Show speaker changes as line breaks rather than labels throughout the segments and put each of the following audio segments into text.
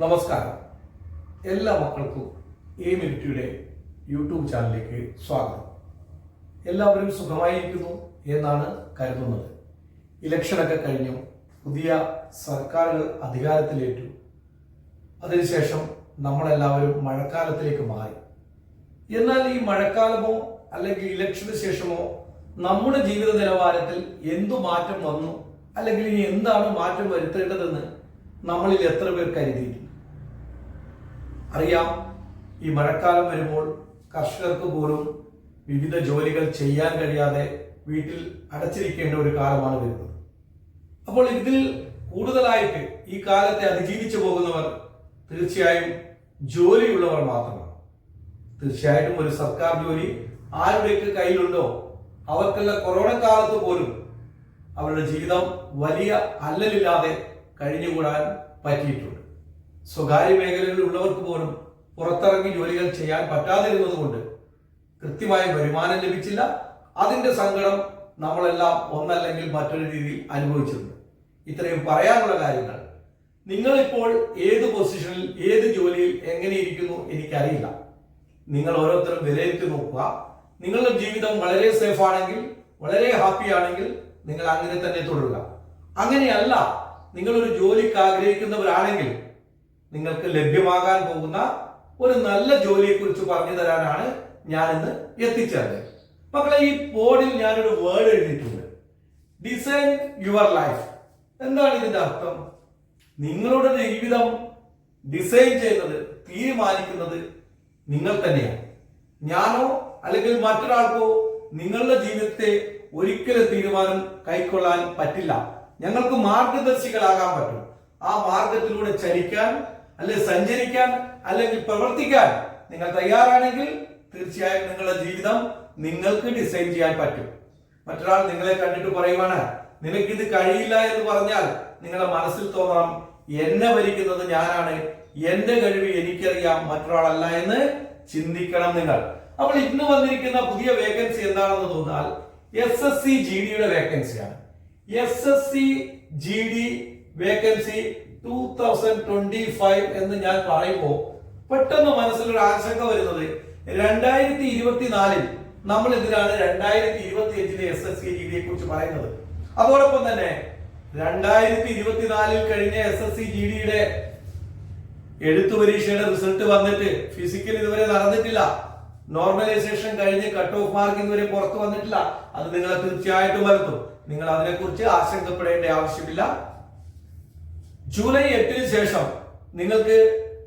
നമസ്കാരം. എല്ലാ മക്കൾക്കും എ മിനിറ്റിയുടെ യൂട്യൂബ് ചാനലിലേക്ക് സ്വാഗതം. എല്ലാവരും സുഖമായിരിക്കുന്നു എന്നാണ് കരുതുന്നത്. ഇലക്ഷനൊക്കെ കഴിഞ്ഞു. പുതിയ സർക്കാരുകൾ അധികാരത്തിലേറ്റു. അതിനുശേഷം നമ്മളെല്ലാവരും മഴക്കാലത്തിലേക്ക് മാറി. എന്നാൽ ഈ മഴക്കാലമോ അല്ലെങ്കിൽ ഇലക്ഷന് ശേഷമോ നമ്മുടെ ജീവിത നിലവാരത്തിൽ എന്തു മാറ്റം വന്നു? അല്ലെങ്കിൽ ഇനി എന്താണ് മാറ്റം വരുത്തേണ്ടതെന്ന് നമ്മളിൽ എത്ര പേർ കരുതിയിട്ടുണ്ട്? അറിയാം ഈ മഴക്കാലം വരുമ്പോൾ കർഷകർക്ക് പോലും വിവിധ ജോലികൾ ചെയ്യാൻ കഴിയാതെ വീട്ടിൽ അടച്ചിരിക്കേണ്ട ഒരു കാലമാണ് വരുന്നത്. അപ്പോൾ ഇതിൽ കൂടുതലായിട്ട് ഈ കാലത്തെ അതിജീവിച്ചു പോകുന്നവർ തീർച്ചയായും ജോലിയുള്ളവർ മാത്രമാണ്. തീർച്ചയായിട്ടും ഒരു സർക്കാർ ജോലി ആരുടെയൊക്കെ കയ്യിലുണ്ടോ അവർക്കുള്ള കൊറോണ കാലത്ത് പോലും അവരുടെ ജീവിതം വലിയ അല്ലലില്ലാതെ കഴിഞ്ഞുകൂടാൻ പറ്റിയിട്ടുണ്ട്. സ്വകാര്യ മേഖലകളിലുള്ളവർക്ക് പോലും പുറത്തിറങ്ങി ജോലികൾ ചെയ്യാൻ പറ്റാതിരുന്നത് കൊണ്ട് കൃത്യമായ വരുമാനം ലഭിച്ചില്ല. അതിന്റെ സങ്കടം നമ്മളെല്ലാം ഒന്നല്ലെങ്കിൽ മറ്റൊരു രീതിയിൽ അനുഭവിച്ചിട്ടുണ്ട്. ഇത്രയും പറയാനുള്ള കാര്യങ്ങൾ. നിങ്ങളിപ്പോൾ ഏത് പൊസിഷനിൽ ഏത് ജോലിയിൽ എങ്ങനെ ഇരിക്കുന്നു എനിക്കറിയില്ല. നിങ്ങൾ ഓരോരുത്തരും വിലയിരുത്തി നോക്കുക. നിങ്ങളുടെ ജീവിതം വളരെ സേഫ് ആണെങ്കിൽ വളരെ ഹാപ്പി ആണെങ്കിൽ നിങ്ങൾ അങ്ങനെ തന്നെ തുടരുക. അങ്ങനെയല്ല നിങ്ങളൊരു ജോലിക്ക് ആഗ്രഹിക്കുന്നവരാണെങ്കിൽ നിങ്ങൾക്ക് ലഭ്യമാകാൻ പോകുന്ന ഒരു നല്ല ജോലിയെ കുറിച്ച് പറഞ്ഞു തരാനാണ് ഞാൻ ഇന്ന് എത്തിച്ചേർന്നത്. മക്കളെ ഈ ബോർഡിൽ ഞാനൊരു വേർഡ് എഴുതിയിട്ടുണ്ട്. ഡിസൈൻ യുവർ ലൈഫ് എന്താണ് ഇതിന്റെ അർത്ഥം? നിങ്ങളുടെ ജീവിതം ഡിസൈൻ ചെയ്യുന്നത് തീരുമാനിക്കുന്നത് നിങ്ങൾ തന്നെയാണ്. ഞാനോ അല്ലെങ്കിൽ മറ്റൊരാൾക്കോ നിങ്ങളുടെ ജീവിതത്തെ ഒരിക്കലും തീരുമാനം കൈക്കൊള്ളാൻ പറ്റില്ല. ഞങ്ങൾക്ക് മാർഗദർശികളാകാൻ പറ്റും. ആ മാർഗത്തിലൂടെ ചലിക്കാൻ അല്ലെങ്കിൽ സഞ്ചരിക്കാൻ അല്ലെങ്കിൽ പ്രവർത്തിക്കാൻ നിങ്ങൾ തയ്യാറാണെങ്കിൽ തീർച്ചയായും നിങ്ങളുടെ ജീവിതം നിങ്ങൾക്ക് ഡിസൈൻ ചെയ്യാൻ പറ്റും. മറ്റൊരാൾ നിങ്ങളെ കണ്ടിട്ട് പറയുവാണ് നിനക്കിത് കഴിയില്ല എന്ന് പറഞ്ഞാൽ നിങ്ങളുടെ മനസ്സിൽ തോന്നാം എന്നെ ഭരിക്കുന്നത് ഞാനാണ് എന്റെ കഴിവ് എനിക്കറിയാം മറ്റൊരാളല്ല എന്ന് ചിന്തിക്കണം നിങ്ങൾ. അപ്പോൾ ഇന്ന് വന്നിരിക്കുന്ന പുതിയ വേക്കൻസി എന്താണെന്ന് തോന്നാൽ എസ് എസ് സി ജി ഡിയുടെ വേക്കൻസിയാണ് S S C G D vacancy two thousand twenty five എന്ന് ഞാൻ പറയുമ്പോൾ പെട്ടെന്ന് മനസ്സിലൊരു ആശങ്ക വരുന്നത്. രണ്ടായിരത്തി ഇരുപത്തിനാലിൽ നമ്മൾ എന്തിനാണ് രണ്ടായിരത്തി ഇരുപത്തി അഞ്ചിലെ എസ് എസ് സി ജി കുറിച്ച് പറയുന്നത്? അതോടൊപ്പം തന്നെ രണ്ടായിരത്തി ഇരുപത്തിനാലിൽ കഴിഞ്ഞ എസ് എസ് സി ജി ഡിയുടെ എഴുത്തു പരീക്ഷയുടെ റിസൾട്ട് വന്നിട്ട് ഫിസിക്കൽ ഇതുവരെ നടന്നിട്ടില്ല. നോർമലൈസേഷൻ കഴിഞ്ഞ് കട്ട് ഓഫ് മാർക്ക് ഇതുവരെ പുറത്തു വന്നിട്ടില്ല. അത് നിങ്ങളെ തീർച്ചയായിട്ടും വരുത്തും. നിങ്ങൾ അതിനെക്കുറിച്ച് ആശങ്കപ്പെടേണ്ട ആവശ്യമില്ല. ജൂലൈ എട്ടിന് ശേഷം നിങ്ങൾക്ക്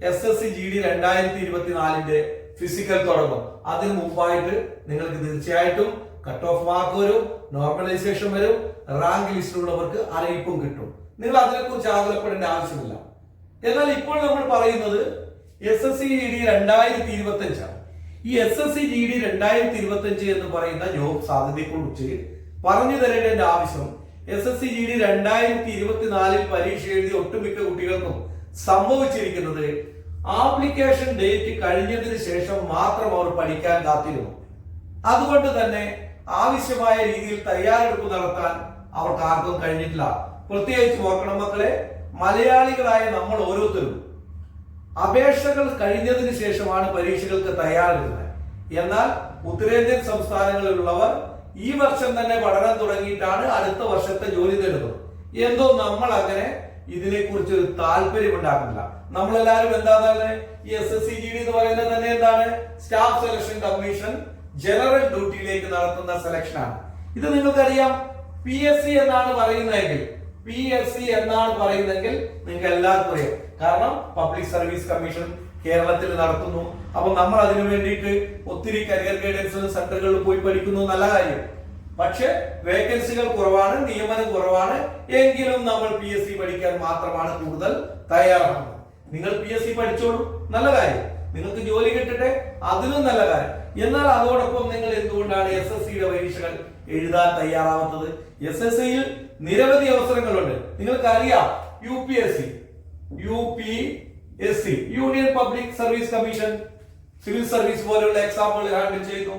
S S C G D രണ്ടായിരത്തി ഇരുപത്തിനാലിന്റെ ഫിസിക്കൽ തുടങ്ങും അതിന് മുമ്പായിട്ട് നിങ്ങൾക്ക് തീർച്ചയായിട്ടും കട്ട് ഓഫ് മാർക്ക് വരും നോർമലൈസേഷൻ വരും റാങ്ക് ലിസ്റ്റിലുള്ളവർക്ക് അറിയിപ്പും കിട്ടും. നിങ്ങൾ അതിനെക്കുറിച്ച് ആകുലപ്പെടേണ്ട ആവശ്യമില്ല. എന്നാൽ ഇപ്പോൾ നമ്മൾ പറയുന്നത് S S C G D രണ്ടായിരത്തി ഇരുപത്തി അഞ്ചാണ് ഈ S S C G D രണ്ടായിരത്തി ഇരുപത്തി അഞ്ച് എന്ന് പറയുന്ന ജോബ് സാധ്യതയെക്കുറിച്ച് പറഞ്ഞു തരേണ്ട ആവശ്യം S S C G D രണ്ടായിരത്തി ഇരുപത്തിനാലിൽ പരീക്ഷ എഴുതി ഒട്ടുമിക്ക കുട്ടികൾക്കും സംഭവിച്ചിരിക്കുന്നത് ആപ്ലിക്കേഷൻ ഡേറ്റ് കഴിഞ്ഞതിന് ശേഷം മാത്രം അവർ പഠിക്കാൻ കാത്തിരുന്നു. അതുകൊണ്ട് തന്നെ ആവശ്യമായ രീതിയിൽ തയ്യാറെടുപ്പ് നടത്താൻ അവർക്ക് ആർക്കും കഴിഞ്ഞിട്ടില്ല. പ്രത്യേകിച്ച് ഓർക്കണം മക്കളെ മലയാളികളായ നമ്മൾ ഓരോരുത്തരും അപേക്ഷകൾ കഴിഞ്ഞതിന് ശേഷമാണ് പരീക്ഷകൾക്ക് തയ്യാറെടുക്കുന്നത്. എന്നാൽ ഉത്തരേന്ത്യൻ സംസ്ഥാനങ്ങളിലുള്ളവർ ഈ വർഷം തന്നെ പഠനം തുടങ്ങിയിട്ടാണ് അടുത്ത വർഷത്തെ ജോലി നേടുന്നത് എന്തോ നമ്മൾ അങ്ങനെ ഇതിനെക്കുറിച്ച് ഒരു താല്പര്യം ഉണ്ടാക്കുന്നില്ല. നമ്മളെല്ലാവരും എന്താണ് S S C G D എന്ന് പറയുന്നത് തന്നെ എന്താണ്? സ്റ്റാഫ് സെലക്ഷൻ കമ്മീഷൻ ജനറൽ ഡ്യൂട്ടിയിലേക്ക് നടത്തുന്ന സെലക്ഷൻ ആണ്. ഇത് നിങ്ങൾക്കറിയാം. പി എസ് സി എന്നാണ് പറയുന്നതെങ്കിൽ പി എസ് സി എന്നാണ് പറയുന്നതെങ്കിൽ നിങ്ങൾക്ക് എല്ലാവർക്കും അറിയാം. കാരണം പബ്ലിക് സർവീസ് കമ്മീഷൻ കേരളത്തിൽ നടത്തുന്നു. അപ്പൊ നമ്മൾ അതിനു വേണ്ടിയിട്ട് ഒത്തിരി കരിയർ ഗൈഡൻസ് സെന്ററുകളിൽ പോയി പഠിക്കുന്നു നല്ല കാര്യം. പക്ഷെ വേക്കൻസികൾ കുറവാണ് നിയമനം കുറവാണ്. എങ്കിലും നമ്മൾ പി എസ് സി പഠിക്കാൻ മാത്രമാണ് കൂടുതൽ തയ്യാറാകുന്നത് നിങ്ങൾ പി എസ് സി പഠിച്ചോളൂ നല്ല കാര്യം. നിങ്ങൾക്ക് ജോലി കിട്ടട്ടെ അതിലും നല്ല കാര്യം. എന്നാൽ അതോടൊപ്പം നിങ്ങൾ എന്തുകൊണ്ടാണ് എസ് എസ് സിയുടെ പരീക്ഷകൾ എഴുതാൻ തയ്യാറാവുന്നത്? എസ് എസ് സിയിൽ നിരവധി അവസരങ്ങളുണ്ട്. നിങ്ങൾക്ക് അറിയാം U P S C U P S C union public service commission civil service പോലെയുള്ള എക്സാമ്പിൾ ഹാൻഡിൽ ചെയ്യുന്നു.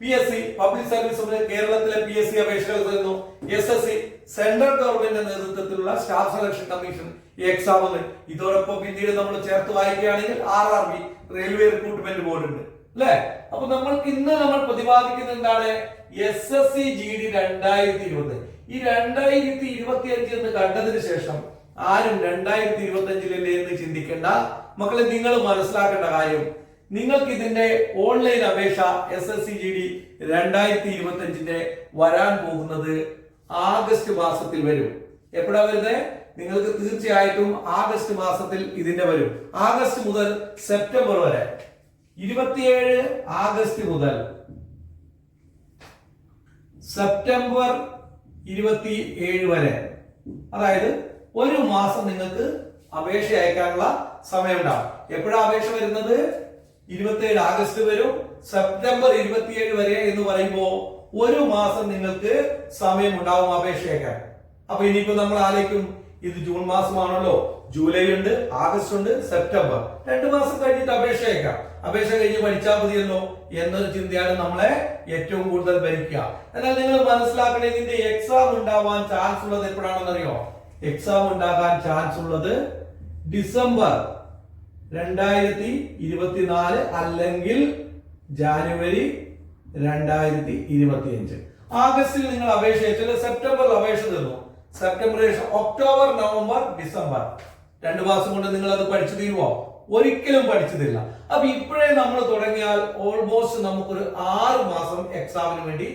P S C public service കേരളത്തിലെ പി എസ് സി അപേക്ഷകൾ തരുന്നു. എസ് എസ് സി സെൻട്രൽ ഗവൺമെന്റിന്റെ നേതൃത്വത്തിലുള്ള സ്റ്റാഫ് സെലക്ഷൻ കമ്മീഷൻ ഈ ഉണ്ട് ഇതോടൊപ്പം പിന്നീട് നമ്മൾ ചേർത്ത് വായിക്കുകയാണെങ്കിൽ R R B railway recruitment board ഉണ്ട്. അല്ലെ? അപ്പൊ നമ്മൾക്ക് ഇന്ന് നമ്മൾ പ്രതിപാദിക്കുന്ന എന്താണ്? S S C G D രണ്ടായിരത്തി ഇരുപത്. ഈ രണ്ടായിരത്തി ഇരുപത്തി അഞ്ച് എന്ന് കണ്ടതിന് ശേഷം ആരും രണ്ടായിരത്തി ഇരുപത്തി അഞ്ചിലല്ലേ എന്ന് ചിന്തിക്കേണ്ട. മക്കളെ നിങ്ങൾ മനസ്സിലാക്കേണ്ട കാര്യം നിങ്ങൾക്ക് ഇതിന്റെ ഓൺലൈൻ അപേക്ഷ S S C G D രണ്ടായിരത്തി ഇരുപത്തി അഞ്ചിന്റെ വരാൻ പോകുന്നത് ആഗസ്റ്റ് മാസത്തിൽ വരും. എപ്പോഴാ വരുന്നത് നിങ്ങൾക്ക് തീർച്ചയായിട്ടും ആഗസ്റ്റ് മാസത്തിൽ ഇതിന്റെ വരും. ആഗസ്റ്റ് മുതൽ സെപ്റ്റംബർ വരെ. ഇരുപത്തിയേഴ് ആഗസ്റ്റ് മുതൽ സെപ്റ്റംബർ ഇരുപത്തി ഏഴ് വരെ. അതായത് ഒരു മാസം നിങ്ങൾക്ക് അപേക്ഷ അയക്കാനുള്ള സമയമുണ്ടാവും. എപ്പോഴാണ് അപേക്ഷ വരുന്നത്? ഇരുപത്തിയേഴ് ആഗസ്റ്റ് വരും. സെപ്റ്റംബർ ഇരുപത്തിയേഴ് വരെ എന്ന് പറയുമ്പോൾ ഒരു മാസം നിങ്ങൾക്ക് സമയം ഉണ്ടാവും അപേക്ഷ അയക്കാൻ. അപ്പൊ ഇനിയിപ്പോ നമ്മൾ ആലോചിക്കും ഇത് ജൂൺ മാസമാണല്ലോ. ജൂലൈ ഉണ്ട് ആഗസ്റ്റ് ഉണ്ട് സെപ്റ്റംബർ. രണ്ട് മാസം കഴിഞ്ഞിട്ട് അപേക്ഷ അയക്കാം. അപേക്ഷ കഴിഞ്ഞ് പഠിച്ചാൽ മതിയല്ലോ എന്നൊരു ചിന്തയാണ് നമ്മളെ ഏറ്റവും കൂടുതൽ ഭരിക്കുക. എന്നാൽ നിങ്ങൾ മനസ്സിലാക്കണേ ഇതിന്റെ എക്സാം ഉണ്ടാവാൻ ചാൻസ് ഉള്ളത് എപ്പോഴാണെന്നറിയോ? എക്സാം ഉണ്ടാകാൻ ചാൻസ് ഉള്ളത് ഡിസംബർ രണ്ടായിരത്തി ഇരുപത്തിനാല് അല്ലെങ്കിൽ ജാനുവരി രണ്ടായിരത്തി ഇരുപത്തി അഞ്ച് ആഗസ്റ്റിൽ നിങ്ങൾ അപേക്ഷ അയച്ചാൽ സെപ്റ്റംബറിൽ അപേക്ഷ തന്നു സെപ്റ്റംബർ ഒക്ടോബർ നവംബർ ഡിസംബർ. രണ്ടു മാസം കൊണ്ട് നിങ്ങൾ അത് പഠിച്ചു തീരുമോ ഒരിക്കലും പഠിച്ചതില്ല അപ്പൊ ഇപ്പോഴേ നമ്മൾ തുടങ്ങിയാൽ ഓൾമോസ്റ്റ് നമുക്കൊരു ആറ് മാസം എക്സാമിന് വേണ്ടി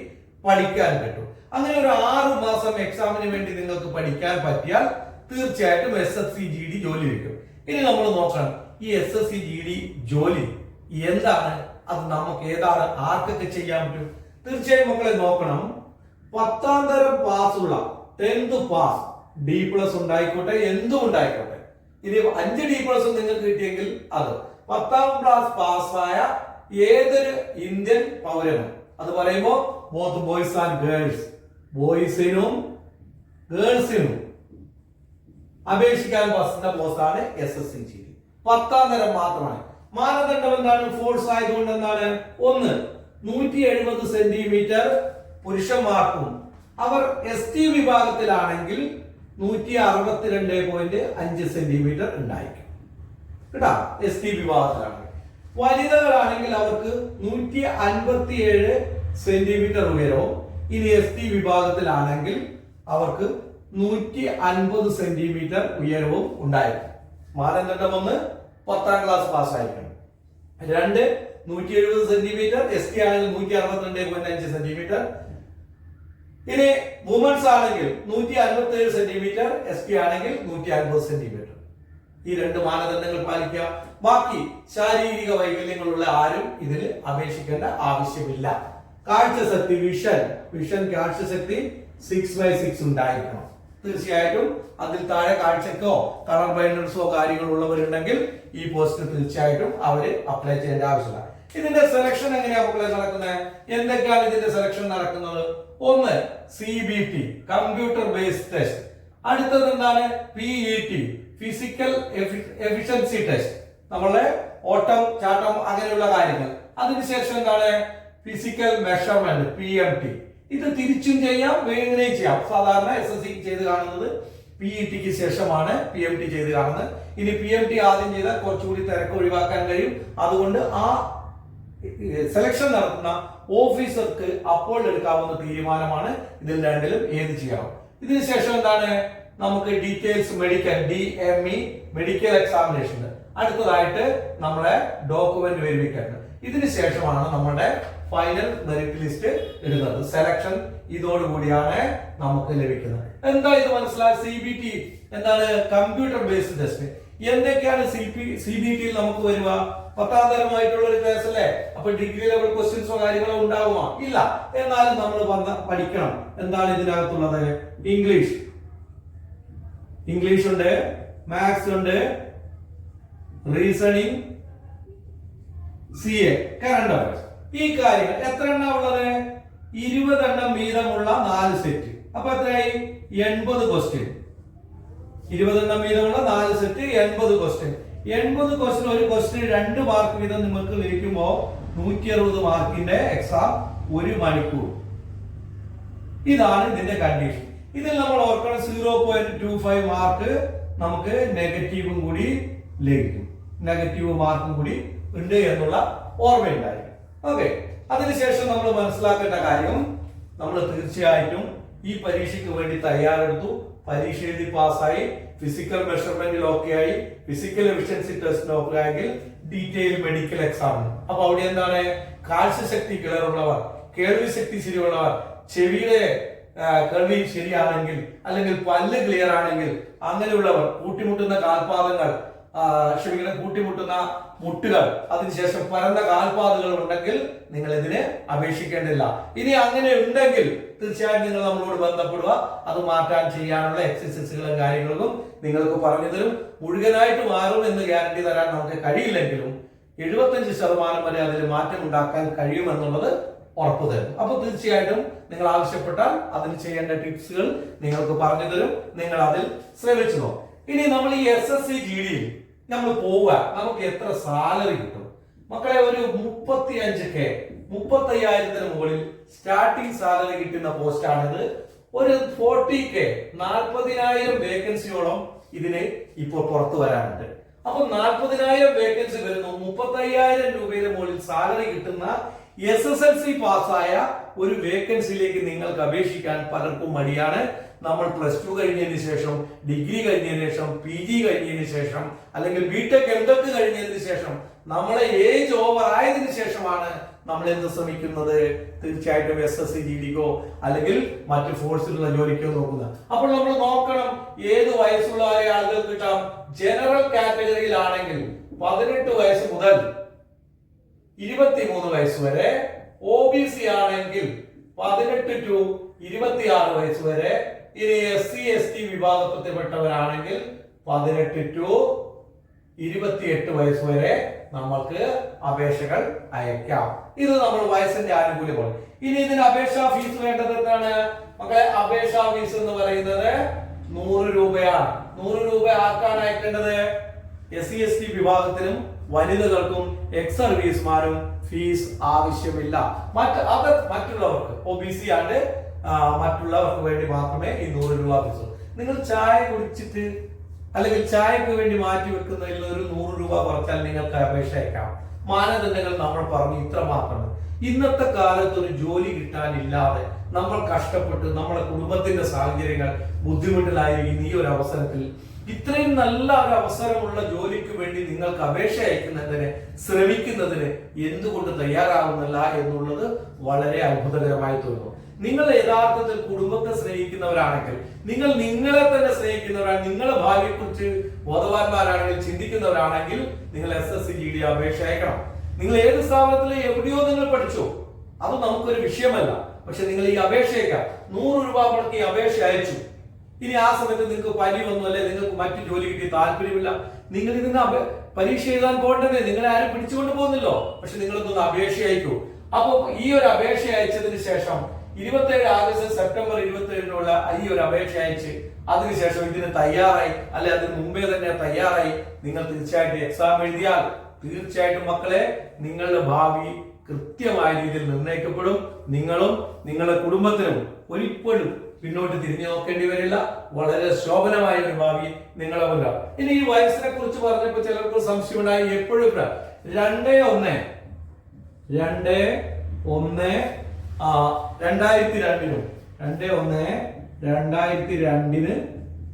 പഠിക്കാൻ പറ്റും. അങ്ങനെ ഒരു ആറു മാസം എക്സാമിന് വേണ്ടി നിങ്ങൾക്ക് പഠിക്കാൻ പറ്റിയാൽ തീർച്ചയായിട്ടും S S C G D ജോലി കിട്ടും. ഇനി നമ്മൾ നോക്കണം ഈ S S C G D ജോലി എന്താണ്? അത് നമുക്ക് ഏതാണ്? ആർക്കൊക്കെ ചെയ്യാൻ പറ്റും? തീർച്ചയായും മക്കളെ നോക്കണം. പത്താം തരം പാസ്സുള്ള ടെൻത്ത് പാസ് ഡി പ്ലസ് ഉണ്ടായിക്കോട്ടെ എന്തും ഉണ്ടായിക്കോട്ടെ. ഇനി അഞ്ച് ഡി പ്ലസ് നിങ്ങൾക്ക് കിട്ടിയെങ്കിൽ അത്. പത്താം ക്ലാസ് പാസ്സായ ഏതൊരു ഇന്ത്യൻ പൗരനും അത് പറയുമ്പോൾ ബോത്ത് ബോയ്സ് ആൻഡ് ഗേൾസ് ബോയ്സിനും ഗേൾസിനും അപേക്ഷിക്കാൻ പറ്റുന്ന പോസ്റ്റാണ് എസ് എസ് സി ജി പത്താം തരം മാത്രമാണ്. മാനദണ്ഡം എന്താണ്? ഫോഴ്സ് ആയതുകൊണ്ട് എന്താണ്? ഒന്ന് നൂറ്റി എഴുപത് സെന്റിമീറ്റർ പുരുഷന്മാർക്കും അവർ എസ് ടി വിഭാഗത്തിലാണെങ്കിൽ നൂറ്റി അറുപത്തിരണ്ട് പോയിന്റ് അഞ്ച് സെന്റിമീറ്റർ ഉണ്ടായിരിക്കും. കേട്ടാ? എസ് ടി വിഭാഗത്തിലാണ്. വനിതകളാണെങ്കിൽ അവർക്ക് നൂറ്റി അൻപത്തി ഏഴ് സെന്റിമീറ്റർ ഉയരവും ഇനി എസ് ടി വിഭാഗത്തിലാണെങ്കിൽ അവർക്ക് നൂറ്റി അൻപത് സെന്റിമീറ്റർ ഉയരവും ഉണ്ടായിരിക്കും. മാനദണ്ഡം ഒന്ന് പത്താം ക്ലാസ് പാസ്സായിരിക്കണം. രണ്ട് നൂറ്റി എഴുപത് സെന്റിമീറ്റർ എസ് ടി ആണെങ്കിൽ നൂറ്റി അറുപത്തിരണ്ട് പോയിന്റ് അഞ്ച് സെന്റിമീറ്റർ. ഇനി വുമൻസ് ആണെങ്കിൽ നൂറ്റി അൻപത്തി ഏഴ് സെന്റിമീറ്റർ എസ് ടി ആണെങ്കിൽ നൂറ്റി അൻപത് സെന്റിമീറ്റർ. ഈ രണ്ട് മാനദണ്ഡങ്ങൾ പാലിക്കുക ബാക്കി ശാരീരിക വൈകല്യങ്ങളുള്ള ആരും ഇതിൽ അപേക്ഷിക്കേണ്ട ആവശ്യമില്ല. കാഴ്ചശക്തി വിഷൻ വിഷൻ കാഴ്ചശക്തി സിക്സ് ബൈ സിക്സ് ഉണ്ടായിരിക്കണം. തീർച്ചയായിട്ടും അതിൽ താഴെ കാഴ്ചക്കോ കളർ ബ്ലൈൻഡ്നസോ കാര്യങ്ങൾ ഉള്ളവരുണ്ടെങ്കിൽ ഈ പോസ്റ്റ് തീർച്ചയായിട്ടും അവർ അപ്ലൈ ചെയ്യേണ്ട ആവശ്യമില്ല. ഇതിന്റെ സെലക്ഷൻ എങ്ങനെയാണ് മക്കളെ നടക്കുന്നത് എന്തൊക്കെയാണ് ഇതിന്റെ സെലക്ഷൻ നടക്കുന്നത്? ഒന്ന് C B T computer based test അടുത്തത് എന്താണ്? P E T physical efficiency test നമ്മളെ ഓട്ടം ചാട്ടം അങ്ങനെയുള്ള കാര്യങ്ങൾ. അതിനുശേഷം എന്താണ്? Physical measurement P M T ഇത് തിരിച്ചും ചെയ്യാം വേഗനയും ചെയ്യാം. സാധാരണ എസ് എസ് സി ചെയ്ത് കാണുന്നത് പി ഇ ടിക്ക് ശേഷമാണ് പി എം ടി ചെയ്ത് കാണുന്നത്. ഇനി പി എം ടി ആദ്യം ചെയ്താൽ കുറച്ചുകൂടി തിരക്ക് ഒഴിവാക്കാൻ കഴിയും. അതുകൊണ്ട് ആ സെലക്ഷൻ നടത്തുന്ന ഓഫീസർക്ക് അപ്പോൾ എടുക്കാവുന്ന തീരുമാനമാണ് ഇതിൽ രണ്ടിലും ഏത് ചെയ്യാം ഇതിനുശേഷം എന്താണ്? നമുക്ക് details medical D M E medical examination അടുത്തതായിട്ട് നമ്മളെ ഡോക്യുമെന്റ് വെരിഫിക്കേഷൻ ഇതിന് ശേഷമാണ് നമ്മുടെ ഫൈനൽ മെറിറ്റ് ലിസ്റ്റ് ഇടുന്നത്. സെലക്ഷൻ ഇതോടുകൂടിയാണ് നമുക്ക് ലഭിക്കുന്നത്. എന്താ ഇത് മനസ്സിലായി സി ബി ടി എന്താണ് കമ്പ്യൂട്ടർ ബേസ്ഡ് ടെസ്റ്റ് എന്തൊക്കെയാണ് സി പി സി ബി ടിയിൽ നമുക്ക് വരിക? പത്താം തരമായിട്ടുള്ള ഒരു ക്ലാസ് അല്ലേ? അപ്പൊ ഡിഗ്രി ലെവൽ ക്വസ്റ്റ്യൻസോ കാര്യങ്ങളോ ഉണ്ടാവുമോ? ഇല്ല. എന്നാലും നമ്മൾ വന്ന് പഠിക്കണം. എന്താണ് ഇതിനകത്തുള്ളത്? ഇംഗ്ലീഷ് ഇംഗ്ലീഷ് ഉണ്ട്. മാത്സ് ഉണ്ട്. Reasoning C A current affairs. ഈ കാര്യങ്ങൾ എത്ര എണ്ണ ഉള്ളത്? ഇരുപതെണ്ണം വീതമുള്ള നാല് സെറ്റ് അപ്പൊ എത്രയായി? എൺപത് ക്വസ്റ്റ്യൻ ഇരുപതെണ്ണം വീതമുള്ള നാല് സെറ്റ് എൺപത് ക്വസ്റ്റ്യൻ എൺപത് ക്വസ്റ്റ്യൻ ഒരു ക്വസ്റ്റ്യൻ രണ്ട് മാർക്ക് വീതം നിങ്ങൾക്ക് ലഭിക്കുമ്പോ നൂറ്റി അറുപത് മാർക്കിന്റെ എക്സാം ഒരു മണിക്കൂർ. ഇതാണ് ഇതിന്റെ കണ്ടീഷൻ ഇതിൽ നമ്മൾ ഓർക്കണം zero point two five mark നമുക്ക് നെഗറ്റീവും കൂടി ലഭിക്കും. നെഗറ്റീവ് മാർക്കും കൂടി ഉണ്ട് എന്നുള്ള ഓർമ്മയുണ്ടായിരിക്കും. ഓക്കെ അതിനുശേഷം നമ്മൾ മനസ്സിലാക്കേണ്ട കാര്യം നമ്മൾ തീർച്ചയായിട്ടും ഈ പരീക്ഷയ്ക്ക് വേണ്ടി തയ്യാറെടുത്തു. പരീക്ഷ എഴുതി പാസ്സായി ഫിസിക്കൽ മെഷർമെന്റിൽ ഓക്കെ ആയി ഫിസിക്കൽ എഫിഷ്യൻസി ടെസ്റ്റിൽ ഓക്കെ ആയെങ്കിൽ ഡീറ്റെയിൽ മെഡിക്കൽ എക്സാം അപ്പൊ അവിടെ എന്താണ്? കാഴ്ചശക്തി കിളറുള്ളവർ കേൾവി ശക്തി ശരിയുള്ളവർ ചെവിയുടെ കേൾവി ശരിയാണെങ്കിൽ അല്ലെങ്കിൽ പല്ല് ക്ലിയർ ആണെങ്കിൽ അങ്ങനെയുള്ളവർ കൂട്ടിമുട്ടുന്ന കാൽപാദങ്ങൾ ക്ഷമിക്കണം കൂട്ടിമുട്ടുന്ന മുട്ടുകൾ. അതിനുശേഷം പരന്ന കാൽപാതുകൾ ഉണ്ടെങ്കിൽ നിങ്ങൾ ഇതിനെ അപേക്ഷിക്കേണ്ടില്ല ഇനി അങ്ങനെ ഉണ്ടെങ്കിൽ തീർച്ചയായും നിങ്ങൾ നമ്മളോട് ബന്ധപ്പെടുക. അത് മാറ്റാൻ ചെയ്യാനുള്ള എക്സസൈസുകളും കാര്യങ്ങളും നിങ്ങൾക്ക് പറഞ്ഞു തരും. മുഴുവനായിട്ട് മാറും എന്ന് ഗ്യാരണ്ടി തരാൻ നമുക്ക് കഴിയില്ലെങ്കിലും എഴുപത്തഞ്ച് ശതമാനം വരെ അതിൽ മാറ്റം ഉണ്ടാക്കാൻ കഴിയുമെന്നുള്ളത് ഉറപ്പു തരും. അപ്പൊ തീർച്ചയായിട്ടും നിങ്ങൾ ആവശ്യപ്പെട്ടാൽ അതിന് ചെയ്യേണ്ട ടിപ്സുകൾ നിങ്ങൾക്ക് പറഞ്ഞു തരും. നിങ്ങൾ അതിൽ ശ്രമിച്ചു നോക്കും. ഇനി നമ്മൾ ഈ എസ് എസ് സി ജി ഡിയിൽ നമ്മൾ പോവുക. നമുക്ക് എത്ര സാലറി കിട്ടും? മക്കളെ ഒരു മുപ്പത്തി അഞ്ച് കെ മുപ്പത്തി അയ്യായിരത്തിന് മുകളിൽ സ്റ്റാർട്ടിംഗ് സാലറി കിട്ടുന്ന പോസ്റ്റ് പോസ്റ്റാണിത് ഒരു ഫോർട്ടി കെ നാൽപ്പതിനായിരം വേക്കൻസിയോളം ഇതിന് ഇപ്പോൾ പുറത്തു വരാനുണ്ട്. അപ്പൊ നാൽപ്പതിനായിരം വേക്കൻസി വരുന്നു. മുപ്പത്തി അയ്യായിരം രൂപയുടെ മുകളിൽ സാലറി കിട്ടുന്ന എസ് എസ് എൽ സി പാസ്സായ ഒരു വേക്കൻസിയിലേക്ക് നിങ്ങൾക്ക് അപേക്ഷിക്കാൻ പലർക്കും മടിയാണ്. നമ്മൾ പ്ലസ് ടു കഴിഞ്ഞതിന് ശേഷം ഡിഗ്രി കഴിഞ്ഞതിന് ശേഷം പി ജി കഴിഞ്ഞതിന് ശേഷം അല്ലെങ്കിൽ ബി ബിടെക് എന്തൊക്കെ കഴിഞ്ഞതിന് ശേഷം നമ്മളെ ഏജ് ഓവർ ആയതിനു ശേഷമാണ് നമ്മൾ എന്ത് ശ്രമിക്കുന്നത്? തീർച്ചയായിട്ടും എസ് എസ് സി ജി ഡിക്കോ അല്ലെങ്കിൽ മറ്റ് ഫോഴ്സിലുള്ള ജോലിക്കോ നോക്കുന്നത്. അപ്പോൾ നമ്മൾ നോക്കണം ഏത് വയസ്സുള്ള ആളുകൾ കിട്ടാം? ജനറൽ കാറ്റഗറിയിലാണെങ്കിൽ പതിനെട്ട് വയസ്സ് മുതൽ ഇരുപത്തിമൂന്ന് വയസ്സ് വരെ ഒ ബി സി ആണെങ്കിൽ പതിനെട്ട് ടു ഇരുപത്തിയാറ് വയസ്സ് വരെ ഇനി എസ് സി എസ് ടി വിഭാഗത്തിൽപ്പെട്ടവരാണെങ്കിൽ പതിനെട്ട് ടു ഇരുപത്തിയെട്ട് വയസ്സ് വരെ നമ്മൾക്ക് അപേക്ഷകൾ അയക്കാം. ഇത് നമ്മൾ വയസ്സിന്റെ ആനുകൂല്യമാണ്. ഇനി ഇതിന് അപേക്ഷാ ഫീസ് വേണ്ടത് എന്താണ്? മക്കളെ അപേക്ഷാ ഫീസ് എന്ന് പറയുന്നത് നൂറ് രൂപയാണ്. നൂറ് രൂപ ആർക്കാണ് അയക്കേണ്ടത്? എസ് സി എസ് ടി വിഭാഗത്തിനും വനിതകൾക്കും എക്സ് സർവീസ്മാരും ഫീസ് ആവശ്യമില്ല. മറ്റ് അത് മറ്റുള്ളവർക്ക് ഒ ബി സി ആണ് മറ്റുള്ളവർക്ക് വേണ്ടി മാത്രമേ ഈ നൂറ് രൂപ ഫീസ് നിങ്ങൾ ചായ കുടിച്ചിട്ട് അല്ലെങ്കിൽ ചായക്ക് വേണ്ടി മാറ്റി വെക്കുന്നതിൽ ഒരു നൂറ് രൂപ കുറച്ചാൽ നിങ്ങൾക്ക് അപേക്ഷ അയക്കാം. മാനദണ്ഡങ്ങൾ നമ്മൾ പറഞ്ഞു ഇത്ര മാത്രമാണ്. ഇന്നത്തെ കാലത്ത് ഒരു ജോലി കിട്ടാനില്ലാതെ നമ്മൾ കഷ്ടപ്പെട്ട് നമ്മുടെ കുടുംബത്തിന്റെ സാഹചര്യങ്ങൾ ബുദ്ധിമുട്ടിലായിരിക്കും ഈ ഒരു അവസരത്തിൽ ഇത്രയും നല്ല ഒരു അവസരമുള്ള ജോലിക്ക് വേണ്ടി നിങ്ങൾക്ക് അപേക്ഷ അയക്കുന്നതിന് ശ്രമിക്കുന്നതിന് എന്തുകൊണ്ട് തയ്യാറാവുന്നില്ല എന്നുള്ളത് വളരെ അത്ഭുതകരമായി തോന്നുന്നു. നിങ്ങൾ യഥാർത്ഥത്തിൽ കുടുംബത്തെ സ്നേഹിക്കുന്നവരാണെങ്കിൽ നിങ്ങൾ നിങ്ങളെ തന്നെ സ്നേഹിക്കുന്നവരാണ് നിങ്ങളെ ഭാവിയെക്കുറിച്ച് ബോധവാന്മാരാണെങ്കിൽ ചിന്തിക്കുന്നവരാണെങ്കിൽ നിങ്ങൾ S S C G D അപേക്ഷ അയക്കണം. നിങ്ങൾ ഏത് സ്ഥാപനത്തിൽ എവിടെയോ നിങ്ങൾ പഠിച്ചു അത് നമുക്കൊരു വിഷയമല്ല. പക്ഷെ നിങ്ങൾ ഈ അപേക്ഷ അയക്കാം. നൂറ് രൂപ മുടക്കി അപേക്ഷ അയച്ചു. ഇനി ആ സമയത്ത് നിങ്ങൾക്ക് പനി വന്നു അല്ലെ നിങ്ങൾക്ക് മറ്റു ജോലി കിട്ടി താല്പര്യമില്ല. നിങ്ങൾ ഇതിന് പരീക്ഷ എഴുതാൻ പോകണ്ടേ നിങ്ങളെ ആരും പിടിച്ചുകൊണ്ട് പോകുന്നില്ലോ? പക്ഷെ നിങ്ങളൊന്ന് അപേക്ഷ അയക്കൂ. അപ്പൊ ഈ ഒരു അപേക്ഷ അയച്ചതിന് ശേഷം ഇരുപത്തേഴ് ആഗസ്റ്റ് സെപ്റ്റംബർ ഇരുപത്തേഴിനുള്ള ഈ ഒരു അപേക്ഷ അയച്ച് അതിനുശേഷം ഇതിന് തയ്യാറായി അല്ലെ അതിന് മുമ്പേ തന്നെ തയ്യാറായി നിങ്ങൾ തീർച്ചയായിട്ടും എക്സാം എഴുതിയാൽ തീർച്ചയായിട്ടും മക്കളെ നിങ്ങളുടെ ഭാവി കൃത്യമായ രീതിയിൽ നിർണയിക്കപ്പെടും. നിങ്ങളും നിങ്ങളുടെ കുടുംബത്തിനും ഒരിപ്പോഴും പിന്നോട്ട് തിരിഞ്ഞു നോക്കേണ്ടി വരില്ല. വളരെ ശോഭനമായ ഒരു ഭാവി നിങ്ങളെ മുന്നിലാണ്. ഇനി ഈ വയസ്സിനെ കുറിച്ച് പറഞ്ഞപ്പോൾ ചിലർക്ക് സംശയമുണ്ടായി. എപ്പോഴും. രണ്ടേ ഒന്ന്. രണ്ട് ഒന്ന്. രണ്ടായിരത്തി രണ്ടിനും. രണ്ട് ഒന്ന് രണ്ടായിരത്തി രണ്ടിന്.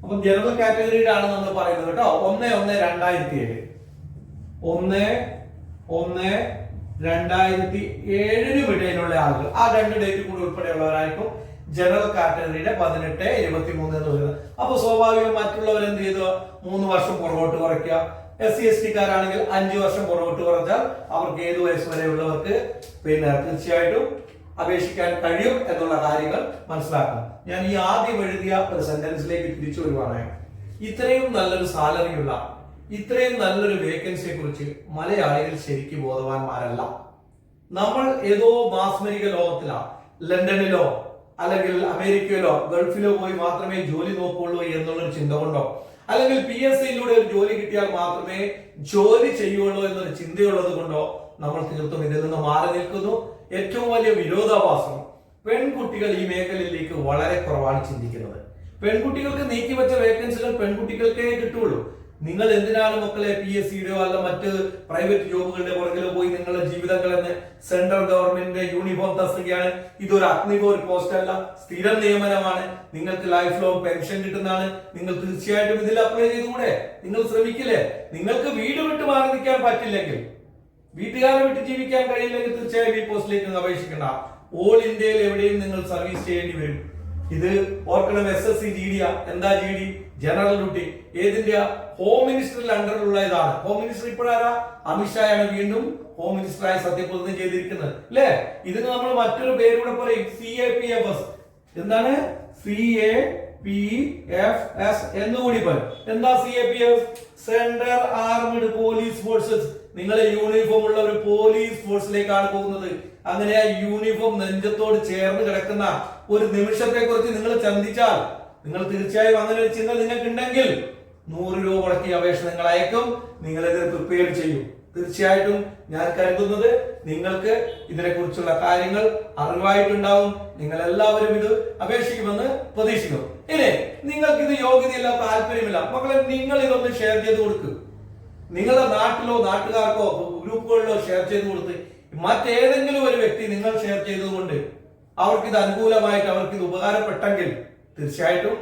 അപ്പൊ ജനറൽ കാറ്റഗറിയിലാണ് നമ്മൾ പറയുന്നത് കേട്ടോ. ഒന്ന് ഒന്ന് രണ്ടായിരത്തി ഏഴ്. ഒന്ന് ഒന്ന് രണ്ടായിരത്തി ഏഴിനും ഇടയിലുള്ള ആളുകൾ. ആ രണ്ട് ഡേറ്റ് കൂടി ഉൾപ്പെടെയുള്ളവരായിരിക്കും. ജനറൽ കാറ്റഗറിയുടെ പതിനെട്ട് ഇരുപത്തി മൂന്ന് എന്ന് പറയുന്നത്. അപ്പൊ സ്വാഭാവികം മറ്റുള്ളവർ എന്ത് ചെയ്തു? മൂന്ന് വർഷം പുറകോട്ട് കുറയ്ക്കുക. എസ് സി എസ് ടിക്കാരാണെങ്കിൽ അഞ്ചു വർഷം പുറകോട്ട് കുറച്ചാൽ അവർക്ക് ഏത് വയസ്സ് വരെയുള്ളവർക്ക് പിന്നെ തീർച്ചയായിട്ടും അപേക്ഷിക്കാൻ കഴിയും എന്നുള്ള കാര്യങ്ങൾ മനസ്സിലാക്കണം. ഞാൻ ഈ ആദ്യം എഴുതിയ ഒരു സെന്റൻസിലേക്ക് തിരിച്ചു വരുവാണ്. ഇത്രയും നല്ലൊരു സാലറിയുള്ള ഇത്രയും നല്ലൊരു വേക്കൻസിയെ കുറിച്ച് മലയാളികൾ ശരിക്കും ബോധവാന്മാരല്ല. നമ്മൾ ഏതോ മാസ്മരിക ലോകത്തിലാ ലണ്ടനിലോ അല്ലെങ്കിൽ അമേരിക്കയിലോ ഗൾഫിലോ പോയി മാത്രമേ ജോലി നോക്കുള്ളൂ എന്നുള്ളൊരു ചിന്ത കൊണ്ടോ? അല്ലെങ്കിൽ പി എസ് സിയിലൂടെ ഒരു ജോലി കിട്ടിയാൽ മാത്രമേ ജോലി ചെയ്യുള്ളൂ എന്നൊരു ചിന്തയുള്ളത് കൊണ്ടോ നമ്മൾ തീർത്തും ഇതിൽ നിന്ന് മാറി നിൽക്കുന്നു. ഏറ്റവും വലിയ വിരോധാഭാസം പെൺകുട്ടികൾ ഈ മേഖലയിലേക്ക് വളരെ കുറവാണ് ചിന്തിക്കുന്നത്. പെൺകുട്ടികൾക്ക് നീക്കി വെച്ച വേക്കൻസികൾ പെൺകുട്ടികൾക്കേ കിട്ടുള്ളൂ നിങ്ങൾ എന്തിനാണ് മക്കളെ പി എസ് സിയുടെയോ അല്ല മറ്റ് പ്രൈവറ്റ് ജോബുകളുടെ പുറകിലോ പോയി നിങ്ങളുടെ ജീവിതങ്ങളെന്ന് സെൻട്രൽ ഗവൺമെന്റിന്റെ യൂണിഫോം തസ്തികയാണ്? ഇതൊരു അഗ്നിഗോർ പോസ്റ്റ് അല്ല. സ്ഥിരം നിയമനമാണ്. നിങ്ങൾക്ക് ലൈഫ് ലോങ് പെൻഷൻ കിട്ടുന്നതാണ്. നിങ്ങൾ തീർച്ചയായിട്ടും ഇതിൽ അപ്ലൈ ചെയ്തുകൂടെ? നിങ്ങൾ ശ്രമിക്കില്ലേ? നിങ്ങൾക്ക് വീട് വിട്ട് മാറി നിൽക്കാൻ പറ്റില്ലെങ്കിൽ വീട്ടുകാരെ വിട്ട് ജീവിക്കാൻ കഴിയില്ലെങ്കിൽ തീർച്ചയായും ഈ പോസ്റ്റിലേക്ക് അപേക്ഷിക്കണ്ട. ഓൾ ഇന്ത്യയിൽ എവിടെയും നിങ്ങൾ സർവീസ് ചെയ്യേണ്ടി വരും. ഇത് ഓർക്കണം S S C G D എന്താ ജി ഡി ജനറൽ ഡ്യൂട്ടി. ഏതിന്റെ ഹോം മിനിസ്റ്ററിൽ അണ്ടറിലുള്ള ഇതാണ് ഹോം മിനിസ്റ്റർ ഇപ്പോഴാരാ? അമിത്ഷായാണ് വീണ്ടും ഹോം മിനിസ്റ്ററായി സത്യപ്രതിജ്ഞ ചെയ്തിരിക്കുന്നത്. അല്ലേ ഇതിന് നമ്മൾ മറ്റൊരു പേരൂടെ പറയും. C A P F S എന്താണ്? C A P F S എന്നുകൂടി പറയും. എന്താ C A P F central armed police forces നിങ്ങളെ യൂണിഫോം ഉള്ള ഒരു പോലീസ് ഫോഴ്സിലേക്കാണ് പോകുന്നത്. അങ്ങനെ ആ യൂണിഫോം നെഞ്ചത്തോട് ചേർന്ന് കിടക്കുന്ന ഒരു നിമിഷത്തെ കുറിച്ച് നിങ്ങൾ ചിന്തിച്ചാൽ നിങ്ങൾ തീർച്ചയായും അങ്ങനെ ഒരു ചിന്ത നിങ്ങൾക്കുണ്ടെങ്കിൽ നൂറ് രൂപ മുടക്കി അപേക്ഷ നിങ്ങൾ അയക്കും. നിങ്ങൾ ഇത് പ്രിപ്പയർ ചെയ്യും. തീർച്ചയായിട്ടും ഞാൻ കരുതുന്നത് നിങ്ങൾക്ക് ഇതിനെക്കുറിച്ചുള്ള കാര്യങ്ങൾ അറിവായിട്ടുണ്ടാവും. നിങ്ങൾ എല്ലാവരും ഇത് അപേക്ഷിക്കുമെന്ന് പ്രതീക്ഷിക്കും ഇനി നിങ്ങൾക്ക് ഇത് യോഗ്യതയില്ല താല്പര്യമില്ല മക്കളെ നിങ്ങൾ ഇതൊന്ന് ഷെയർ ചെയ്ത് കൊടുക്കുക നിങ്ങളുടെ നാട്ടിലോ നാട്ടുകാർക്കോ ഗ്രൂപ്പുകളിലോ ഷെയർ ചെയ്ത് കൊടുത്ത് മറ്റേതെങ്കിലും ഒരു വ്യക്തി നിങ്ങൾ ഷെയർ ചെയ്തതുകൊണ്ട് അവർക്ക് ഇത് അനുകൂലമായിട്ട് അവർക്ക് ഇത് ഉപകാരപ്പെട്ടെങ്കിൽ തീർച്ചയായിട്ടും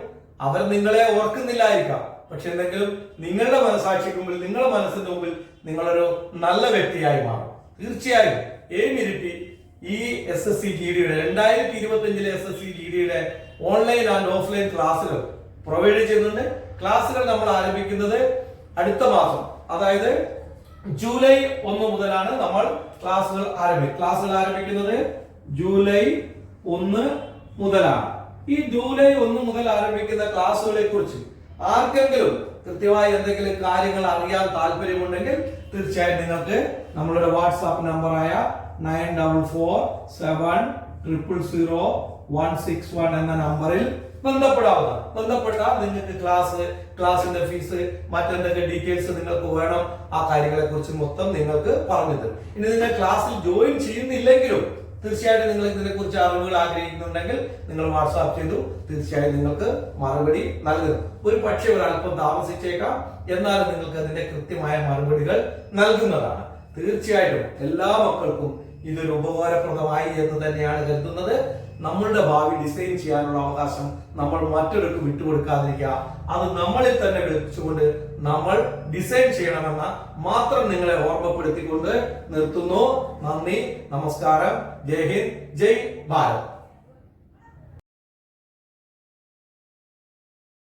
അവർ നിങ്ങളെ ഓർക്കുന്നില്ലായിരിക്കാം. പക്ഷെ എന്തെങ്കിലും നിങ്ങളുടെ മനസാക്ഷിക്ക് മുമ്പിൽ നിങ്ങളുടെ മനസ്സിന്റെ മുമ്പിൽ നിങ്ങളൊരു നല്ല വ്യക്തിയായി മാറും. തീർച്ചയായും ഇരുട്ടി ഈ എസ് എസ് സി ജി ഡിയുടെ രണ്ടായിരത്തി ഇരുപത്തി അഞ്ചിലെ എസ് എസ് സി ജി ഡിയുടെ ഓൺലൈൻ ആൻഡ് ഓഫ്ലൈൻ ക്ലാസ്സുകൾ പ്രൊവൈഡ് ചെയ്യുന്നുണ്ട്. ക്ലാസ്സുകൾ നമ്മൾ ആരംഭിക്കുന്നത് അടുത്ത മാസം. അതായത് ജൂലൈ ഒന്ന് മുതലാണ് നമ്മൾ ക്ലാസ്സുകൾ ആരംഭിക്കുന്നത് ക്ലാസ്സുകൾ ആരംഭിക്കുന്നത് ജൂലൈ ഒന്ന് മുതലാണ്. ഈ ജൂലൈ ഒന്ന് മുതൽ ആരംഭിക്കുന്ന ക്ലാസ്സുകളെ കുറിച്ച് ആർക്കെങ്കിലും കൃത്യമായി എന്തെങ്കിലും കാര്യങ്ങൾ അറിയാൻ താല്പര്യമുണ്ടെങ്കിൽ തീർച്ചയായും നിങ്ങൾക്ക് നമ്മളുടെ വാട്സാപ്പ് നമ്പറായ nine double four seven triple zero one six one എന്ന നമ്പറിൽ ബന്ധപ്പെടാവുന്ന ബന്ധപ്പെട്ടാൽ നിങ്ങൾക്ക് ക്ലാസ് ക്ലാസിന്റെ ഫീസ് മറ്റെന്തൊക്കെ ഡീറ്റെയിൽസ് നിങ്ങൾക്ക് വേണം ആ കാര്യങ്ങളെ കുറിച്ച് മൊത്തം നിങ്ങൾക്ക് പറഞ്ഞു തരും ഇനി നിങ്ങൾ ക്ലാസ്സിൽ ജോയിൻ ചെയ്യുന്നില്ലെങ്കിലും തീർച്ചയായിട്ടും നിങ്ങൾ ഇതിനെ കുറിച്ച് അറിവുകൾ ആഗ്രഹിക്കുന്നുണ്ടെങ്കിൽ നിങ്ങൾ വാട്സാപ്പ് ചെയ്തു. തീർച്ചയായും നിങ്ങൾക്ക് മറുപടി നൽകും ഒരു പക്ഷേ ഒരല്പം താമസിച്ചേക്കാം. എന്നാലും നിങ്ങൾക്ക് അതിന്റെ കൃത്യമായ മറുപടികൾ നൽകുന്നതാണ്. തീർച്ചയായിട്ടും എല്ലാ മക്കൾക്കും ഇതൊരു ഉപകാരപ്രദമായി എന്ന് തന്നെയാണ് കരുതുന്നത്. നമ്മളുടെ ഭാവി ഡിസൈൻ ചെയ്യാനുള്ള അവകാശം നമ്മൾ മറ്റൊരു വിട്ടുകൊടുക്കാതിരിക്കുക. അത് നമ്മളിൽ തന്നെ വിളിച്ചുകൊണ്ട് നമ്മൾ ഡിസൈൻ ചെയ്യണമെന്ന മാത്രം നിങ്ങളെ ഓർമ്മപ്പെടുത്തിക്കൊണ്ട് നിർത്തുന്നു. നന്ദി നമസ്കാരം. जय हिंद जय भारत।